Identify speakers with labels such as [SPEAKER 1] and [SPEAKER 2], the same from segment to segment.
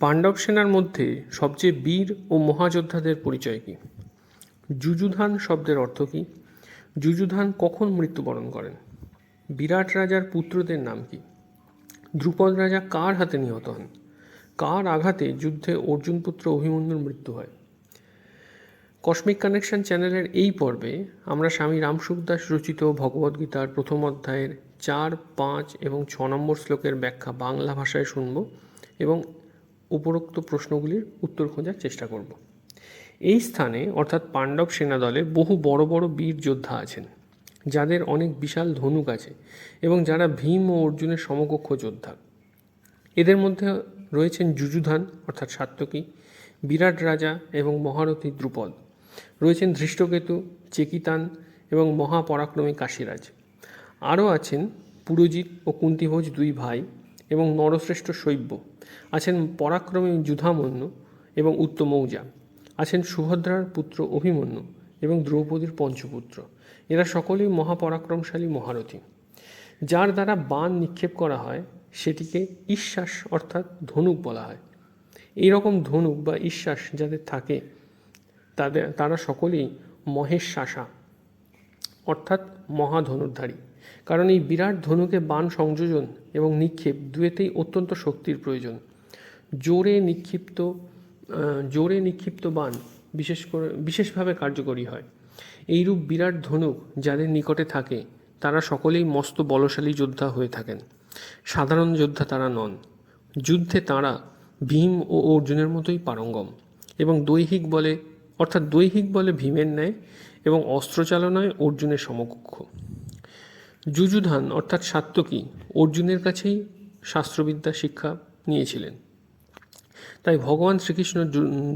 [SPEAKER 1] পাণ্ডব সেনার মধ্যে সবচেয়ে বীর ও মহাযোদ্ধাদের পরিচয় কী? যুযুধান শব্দের অর্থ কী? যুযুধান কখন মৃত্যুবরণ করেন? বিরাট রাজার পুত্রদের নাম কী? ধ্রুপদ রাজা কার হাতে নিহত হন? কার আঘাতে যুদ্ধে অর্জুন পুত্র অভিমন্যুর মৃত্যু হয়? কসমিক কানেকশন চ্যানেলের এই পর্বে আমরা স্বামী রামসুখদাস রচিত ভগবদ্গীতার প্রথম অধ্যায়ের চার, পাঁচ এবং ছ নম্বর শ্লোকের ব্যাখ্যা বাংলা ভাষায় শুনব এবং উপরোক্ত প্রশ্নগুলির উত্তর খোঁজার চেষ্টা করব। এই স্থানে, অর্থাৎ পাণ্ডব সেনাদলে বহু বড় বড় বীর যোদ্ধা আছেন, যাদের অনেক বিশাল ধনুক আছে এবং যারা ভীম ও অর্জুনের সমকক্ষ যোদ্ধা। এদের মধ্যে রয়েছেন যুযুধান, অর্থাৎ সাত্যকী বিরাট রাজা এবং মহারথী দ্রুপদ। রয়েছেন ধৃষ্টকেতু, চেকিতান এবং মহাপরাক্রমী কাশীরাজ। আরও আছেন পুরোজিৎ ও কুন্তিভোজ দুই ভাই এবং নরশ্রেষ্ঠ শৈব্য। আছেন পরাক্রমী যুধামন্যু এবং উত্তমৌজা আছেন সুভদ্রার পুত্র অভিমন্যু এবং দ্রৌপদীর পঞ্চপুত্র। এরা সকলেই মহাপরাক্রমশালী মহারথী। যার দ্বারা বান নিক্ষেপ করা হয়, সেটিকে ঈশ্বাস অর্থাৎ ধনুক বলা হয়। এই রকম ধনুক বা ঈশ্বাস যাদের থাকে, তাদের, তারা সকলেই মহেশ্বাসা অর্থাৎ মহাধনুর্ধারী। কারণ এই বিরাট ধনুকে বান সংযোজন এবং নিক্ষেপ দুয়েতেই অত্যন্ত শক্তির প্রয়োজন। জোরে নিক্ষিপ্ত জোরে নিক্ষিপ্ত বান বিশেষ করে, বিশেষভাবে কার্যকরী হয়। এইরূপ বিরাট ধনুক যাদের নিকটে থাকে, তারা সকলেই মস্ত বলশালী যোদ্ধা হয়ে থাকেন। সাধারণ যোদ্ধা তারা নন। যুদ্ধে তারা ভীম ও অর্জুনের মতোই পারঙ্গম এবং দৈহিক বলে, অর্থাৎ দৈহিক বলে ভীমের ন্যায় এবং অস্ত্রচালনায় অর্জুনের সমকক্ষ। যুযুধান, অর্থাৎ সাত্যকী অর্জুনের কাছেই শাস্ত্রবিদ্যা শিক্ষা নিয়েছিলেন। তাই ভগবান শ্রীকৃষ্ণ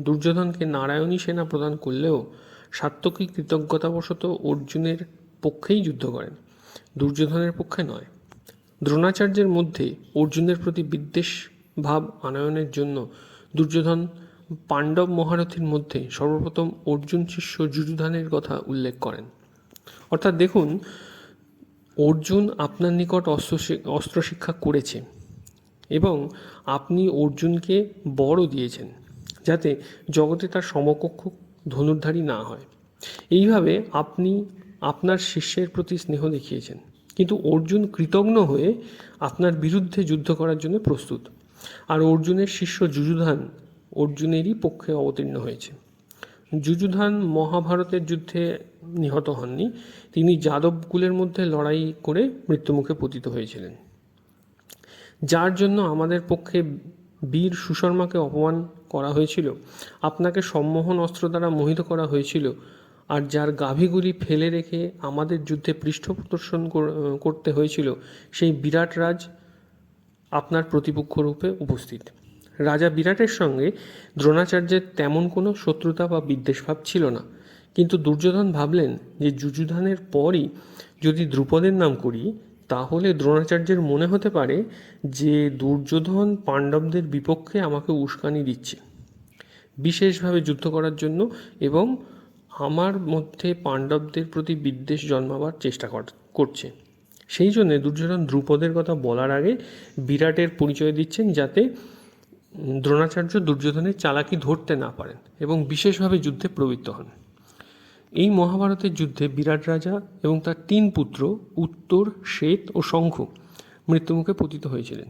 [SPEAKER 1] দুর্যোধনকে নারায়ণী সেনা প্রদান করলেও সাত্যকী কৃতজ্ঞতাবশত অর্জুনের পক্ষেই যুদ্ধ করেন। দুর্যোধনের পক্ষে নয়। দ্রোণাচার্যের মধ্যে অর্জুনের প্রতি বিদ্বেষ ভাব আনয়নের জন্য দুর্যোধন পাণ্ডব মহারথীর মধ্যে সর্বপ্রথম অর্জুন শিষ্য যুযুধানের কথা উল্লেখ করেন। অর্থাৎ দেখুন অর্জুন আপনার নিকট অস্ত্র শি- অস্ত্র শিক্ষা করেছে এবং আপনি অর্জুনকে বড় দিয়েছেন যাতে জগতে তার সমকক্ষ ধনুর্ধারী না হয়। এইভাবে আপনি আপনার শিষ্যের প্রতি স্নেহ দেখিয়েছেন। কিন্তু অর্জুন কৃতজ্ঞ হয়ে আপনার বিরুদ্ধে যুদ্ধ করার জন্য প্রস্তুত। আর অর্জুনের শিষ্য যুযুধান অর্জুনেরই পক্ষে অবতীর্ণ হয়েছে। যুযুধান মহাভারতের যুদ্ধে নিহত হননি। তিনি যাদব কুলের মধ্যে লড়াই করে মৃত্যুমুখে পতিত হয়েছিলেন। যার জন্য আমাদের পক্ষে বীর সুশর্মাকে অপমান করা হয়েছিল, আপনাকে সম্মোহন অস্ত্র দ্বারা মোহিত করা হয়েছিল, আর যার গাভীগুলি ফেলে রেখে আমাদের যুদ্ধে পৃষ্ঠপ্রদর্শন কর- করতে হয়েছিল, সেই বিরাট রাজ আপনার প্রতিপক্ষ রূপে উপস্থিত। রাজা বিরাটের সঙ্গে দ্রোণাচার্যের তেমন কোনো শত্রুতা বা বিদ্বেষভাব ছিল না। কিন্তু দুর্যোধন ভাবলেন যে যুযুধানের পরই যদি দ্রুপদের নাম করি, তাহলে দ্রোণাচার্যের মনে হতে পারে যে দুর্যোধন পাণ্ডবদের বিপক্ষে আমাকে উস্কানি দিচ্ছে। বিশেষভাবে যুদ্ধ করার জন্য এবং আমার মধ্যে পাণ্ডবদের প্রতি বিদ্বেষ জন্মাবার চেষ্টা কর- করছে। সেই জন্য দুর্যোধন দ্রুপদের কথা বলার আগে বিরাটের পরিচয় দিচ্ছেন যাতে দ্রোণাচার্য দুর্যোধনের চালাকি ধরতে না পারেন এবং বিশেষভাবে যুদ্ধে প্রবৃত্ত হন। এই মহাভারতের যুদ্ধে বিরাট রাজা এবং তার তিন পুত্র, উত্তর, শ্বেত ও শঙ্খ, মৃত্যুমুখে পতিত হয়েছিলেন।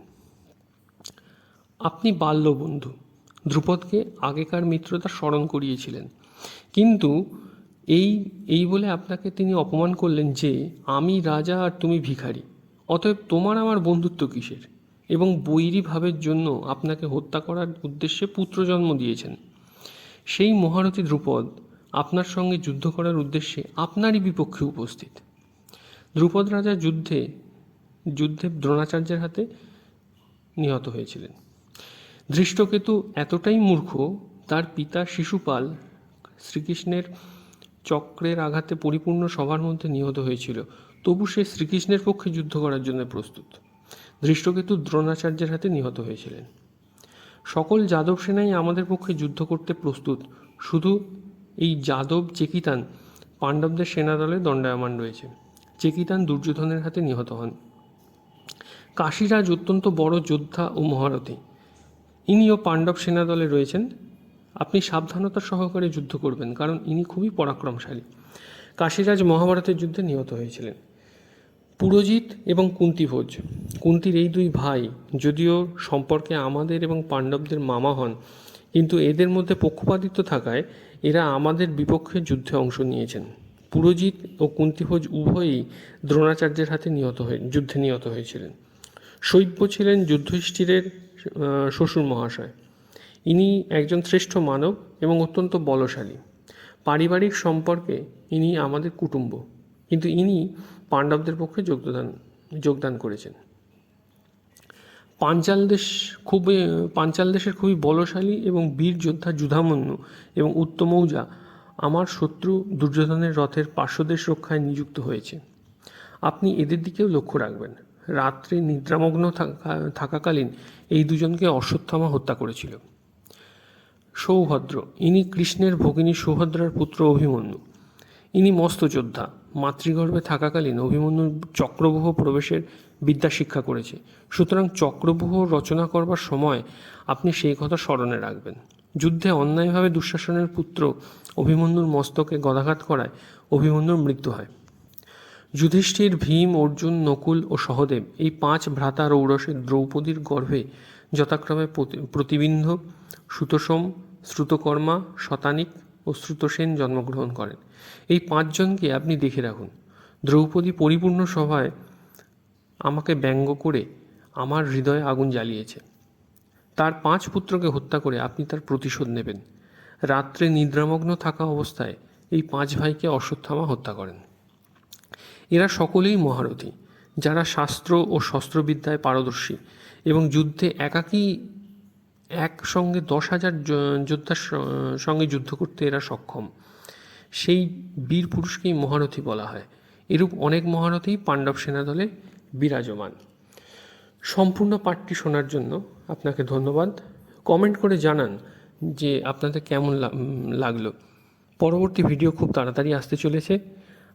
[SPEAKER 1] আপনি বাল্যবন্ধু ধ্রুপদকে আগেকার মিত্রতা স্মরণ করিয়েছিলেন। কিন্তু এই এই বলে আপনাকে তিনি অপমান করলেন যে, আমি রাজা আর তুমি ভিখারি, অতএব তোমার আমার বন্ধুত্ব কিসের? এবং বৈরী ভাবের জন্য আপনাকে হত্যা করার উদ্দেশ্যে পুত্র জন্ম দিয়েছেন। সেই মহারথী ধ্রুপদ আপনার সঙ্গে যুদ্ধ করার উদ্দেশ্যে আপনারই বিপক্ষে উপস্থিত। ধ্রুপদ রাজা যুদ্ধে যুদ্ধে দ্রোণাচার্যের হাতে নিহত হয়েছিলেন। ধৃষ্টকেতু এতটাই মূর্খ, তার পিতা শিশুপাল শ্রীকৃষ্ণের চক্রের আঘাতে পরিপূর্ণ সবার মধ্যে নিহত হয়েছিল, তবু সে শ্রীকৃষ্ণের পক্ষে যুদ্ধ করার জন্য প্রস্তুত। ধৃষ্টকেতু দ্রোণাচার্যের হাতে নিহত হয়েছিলেন। সকল যাদব সেনাই আমাদের পক্ষে যুদ্ধ করতে প্রস্তুত, শুধু এই যাদব, চেকিতান পাণ্ডবদের সেনাদলে দণ্ডায়মান রয়েছে। চেকিতান দুর্যোধনের হাতে নিহত হন। কাশীরাজ অত্যন্ত বড় যোদ্ধা ও মহারথী। ইনিও পাণ্ডব সেনা দলে রয়েছেন। আপনি সাবধানতা সহকারে যুদ্ধ করবেন, কারণ ইনি খুবই পরাক্রমশালী। কাশীরাজ মহাভারতের যুদ্ধে নিহত হয়েছিলেন। পুরোজিৎ এবং কুন্তিভোজ। কুন্তির এই দুই ভাই যদিও সম্পর্কে আমাদের এবং পাণ্ডবদের মামা হন, কিন্তু এদের মধ্যে পক্ষপাতিত্ব থাকায় এরা আমাদের বিপক্ষে যুদ্ধে অংশ নিয়েছেন। পুরোজিৎ ও কুন্তিভোজ উভয়ই দ্রোণাচার্যের হাতে নিহত হয়ে যুদ্ধে নিহত হয়েছিলেন। শৈব্য ছিলেন যুধিষ্ঠিরের আহ, শ্বশুর মহাশয়। ইনি একজন শ্রেষ্ঠ মানব এবং অত্যন্ত বলশালী। পারিবারিক সম্পর্কে ইনি আমাদের কুটুম্ব। কিন্তু ইনি পাণ্ডবদের পক্ষে যোগদান যোগদান করেছেন। পাঞ্চাল দেশ খুবই, পাঞ্চাল দেশের খুবই বলশালী এবং বীর যোদ্ধা যুধামন্য এবং উত্তমৌজা আমার শত্রু দুর্যোধনের রথের পার্শ্বদেশ রক্ষায় নিযুক্ত হয়েছে। আপনি এদের দিকেও লক্ষ্য রাখবেন। রাত্রে নিদ্রামগ্ন থাকা- থাকাকালীন এই দুজনকে অশ্বত্থামা হত্যা করেছিল। সৌভদ্র, ইনি কৃষ্ণের ভগিনী সুভদ্রার পুত্র অভিমন্যু। ইনি মস্ত যোদ্ধা। মাতৃগর্ভে থাকাকালীন অভিমন্যুর চক্রব্যূহ প্রবেশের বিদ্যা শিক্ষা করেছে। সুতরাং চক্রব্যূহ রচনা করবার সময় আপনি সেই কথা স্মরণে রাখবেন। যুদ্ধে অন্যায়ভাবে দুঃশাসনের পুত্র অভিমন্যুর মস্তকে গদাঘাত করায় অভিমন্যুর মৃত্যু হয়। যুধিষ্ঠির, ভীম, অর্জুন, নকুল ও সহদেব এই পাঁচ ভ্রাতা রৌরসের দ্রৌপদীর গর্ভে যথাক্রমে প্রতি- প্রতিবিন্ধ সুতোসম শ্রুতকর্মা, শতানিক ও শ্রুতসেন জন্মগ্রহণ করেন। এই পাঁচজনকে আপনি দেখে রাখুন। দ্রৌপদী পরিপূর্ণ সভায় আমাকে ব্যঙ্গ করে আমার হৃদয়ে আগুন জ্বালিয়েছে। তার পাঁচ পুত্রকে হত্যা করে আপনি তার প্রতিশোধ নেবেন। রাত্রে নিদ্রামগ্ন থাকা অবস্থায় এই পাঁচ ভাইকে অশ্বত্থামা হত্যা করেন। এরা সকলেই মহারথী, যারা শাস্ত্র ও শস্ত্রবিদ্যায় পারদর্শী এবং যুদ্ধে একাকী একসঙ্গে দশ হাজার যোদ্ধার সঙ্গে যুদ্ধ করতে এরা সক্ষম। সেই বীর পুরুষকেই মহারথী বলা হয়। এরূপ অনেক মহারথী পাণ্ডব সেনাদলে বিরাজমান। সম্পূর্ণ পাঠটি শোনার জন্য আপনাকে ধন্যবাদ। কমেন্ট করে জানান যে আপনাদের কেমন লাগল। পরবর্তী ভিডিও খুব তাড়াতাড়ি আসতে চলেছে।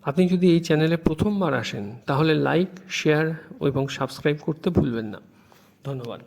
[SPEAKER 1] আপনি যদি এই চ্যানেলে প্রথমবার আসেন, তাহলে লাইক, শেয়ার এবং সাবস্ক্রাইব করতে ভুলবেন না। ধন্যবাদ।